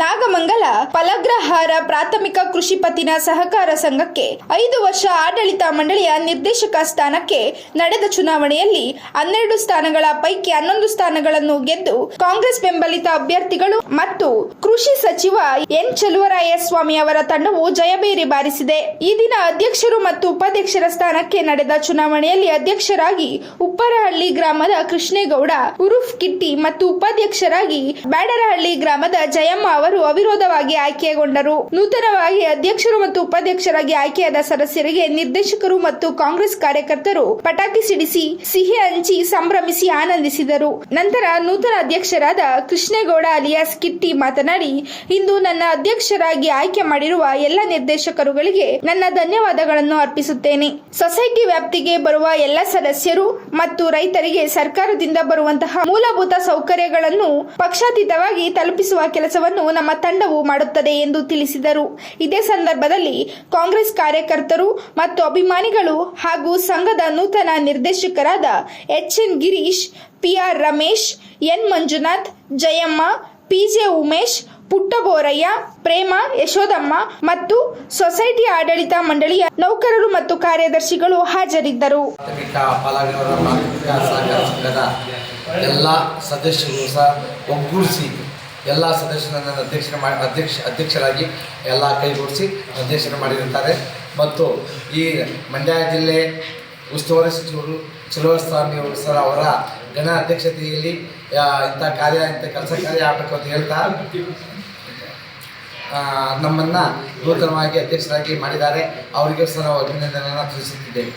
ನಾಗಮಂಗಲ ಫಲಗ್ರಹಾರ ಪ್ರಾಥಮಿಕ ಕೃಷಿ ಪತ್ತಿನ ಸಹಕಾರ ಸಂಘಕ್ಕೆ ಐದು ವರ್ಷ ಆಡಳಿತ ಮಂಡಳಿಯ ನಿರ್ದೇಶಕ ಸ್ಥಾನಕ್ಕೆ ನಡೆದ ಚುನಾವಣೆಯಲ್ಲಿ ಹನ್ನೆರಡು ಸ್ಥಾನಗಳ ಪೈಕಿ ಹನ್ನೊಂದು ಸ್ಥಾನಗಳನ್ನು ಗೆದ್ದು ಕಾಂಗ್ರೆಸ್ ಬೆಂಬಲಿತ ಅಭ್ಯರ್ಥಿಗಳು ಮತ್ತು ಕೃಷಿ ಸಚಿವ ಎನ್ ಚಲುವರಾಯಸ್ವಾಮಿ ಅವರ ತಂಡವು ಜಯಬೇರಿ ಬಾರಿಸಿದೆ. ಈ ದಿನ ಅಧ್ಯಕ್ಷರು ಮತ್ತು ಉಪಾಧ್ಯಕ್ಷರ ಸ್ಥಾನಕ್ಕೆ ನಡೆದ ಚುನಾವಣೆಯಲ್ಲಿ ಅಧ್ಯಕ್ಷರಾಗಿ ಉಪ್ಪರಹಳ್ಳಿ ಗ್ರಾಮದ ಕೃಷ್ಣೇಗೌಡ, ಉರುಫ್ ಕಿಟ್ಟಿ ಮತ್ತು ಉಪಾಧ್ಯಕ್ಷರಾಗಿ ಬ್ಯಾಡರಹಳ್ಳಿ ಗ್ರಾಮದ ಜಯಮ್ಮ ಅವರು ಅವಿರೋಧವಾಗಿ ಆಯ್ಕೆಗೊಂಡರು. ನೂತನವಾಗಿ ಅಧ್ಯಕ್ಷರು ಮತ್ತು ಉಪಾಧ್ಯಕ್ಷರಾಗಿ ಆಯ್ಕೆಯಾದ ಸದಸ್ಯರಿಗೆ ನಿರ್ದೇಶಕರು ಮತ್ತು ಕಾಂಗ್ರೆಸ್ ಕಾರ್ಯಕರ್ತರು ಪಟಾಕಿ ಸಿಡಿಸಿ, ಸಿಹಿ ಹಂಚಿ, ಸಂಭ್ರಮಿಸಿ ಆನಂದಿಸಿದರು. ನಂತರ ನೂತನ ಅಧ್ಯಕ್ಷರಾದ ಕೃಷ್ಣೇಗೌಡ ಅಲಿಯಾಸ್ ಕಿಟ್ಟಿ ಮಾತನಾಡಿ, ಇಂದು ನನ್ನ ಅಧ್ಯಕ್ಷರಾಗಿ ಆಯ್ಕೆ ಮಾಡಿರುವ ಎಲ್ಲ ನಿರ್ದೇಶಕರುಗಳಿಗೆ ನನ್ನ ಧನ್ಯವಾದಗಳನ್ನು ಅರ್ಪಿಸುತ್ತೇನೆ. ಸೊಸೈಟಿ ವ್ಯಾಪ್ತಿಗೆ ಬರುವ ಎಲ್ಲ ಸದಸ್ಯರು ಮತ್ತು ರೈತರಿಗೆ ಸರ್ಕಾರದಿಂದ ಬರುವಂತಹ ಮೂಲಭೂತ ಸೌಕರ್ಯಗಳನ್ನು ಪಕ್ಷಾತೀತವಾಗಿ ತಲುಪಿಸುವ ಕೆಲಸವನ್ನು ನಮ್ಮ ತಂಡವು ಮಾಡುತ್ತದೆ ಎಂದು ತಿಳಿಸಿದರು. ಇದೇ ಸಂದರ್ಭದಲ್ಲಿ ಕಾಂಗ್ರೆಸ್ ಕಾರ್ಯಕರ್ತರು ಮತ್ತು ಅಭಿಮಾನಿಗಳು ಹಾಗೂ ಸಂಘದ ನೂತನ ನಿರ್ದೇಶಕರಾದ H N Girish, PR Ramesh, N Manjunath, Jayamma, PJ Umesh, Puttaboraiah, Prema Yashodamma ಮತ್ತು ಸೊಸೈಟಿ ಆಡಳಿತ ಮಂಡಳಿಯ ನೌಕರರು ಮತ್ತು ಕಾರ್ಯದರ್ಶಿಗಳು ಹಾಜರಿದ್ದರು. ಎಲ್ಲ ಸದಸ್ಯರು ಸಹ ಒಗ್ಗೂಡಿಸಿ ಎಲ್ಲ ಸದಸ್ಯರನ್ನು ಅಧ್ಯಕ್ಷರ ಮಾಡಿ ಅಧ್ಯಕ್ಷ, ಅಧ್ಯಕ್ಷರಾಗಿ ಎಲ್ಲ ಕೈಗೂಡಿಸಿ ಅಧ್ಯಕ್ಷರು ಮಾಡಿರುತ್ತಾರೆ. ಮತ್ತು ಈ ಮಂಡ್ಯ ಜಿಲ್ಲೆ ಉಸ್ತುವಾರಿ ಸಚಿವರು ಅವರು ಸರ್ ಅವರ ಗಣ ಅಧ್ಯಕ್ಷತೆಯಲ್ಲಿ ಇಂಥ ಕಾರ್ಯ, ಇಂಥ ಕೆಲಸ ಕಾರ್ಯ ಆಗಬೇಕು ಅಂತ ಹೇಳ್ತಾ ನಮ್ಮನ್ನು ನೂತನವಾಗಿ ಅಧ್ಯಕ್ಷರಾಗಿ ಮಾಡಿದ್ದಾರೆ. ಅವರಿಗೆ ಸಹ ನಾವು ಅಭಿನಂದನೆಯನ್ನು ತಿಳಿಸುತ್ತಿದ್ದೇವೆ.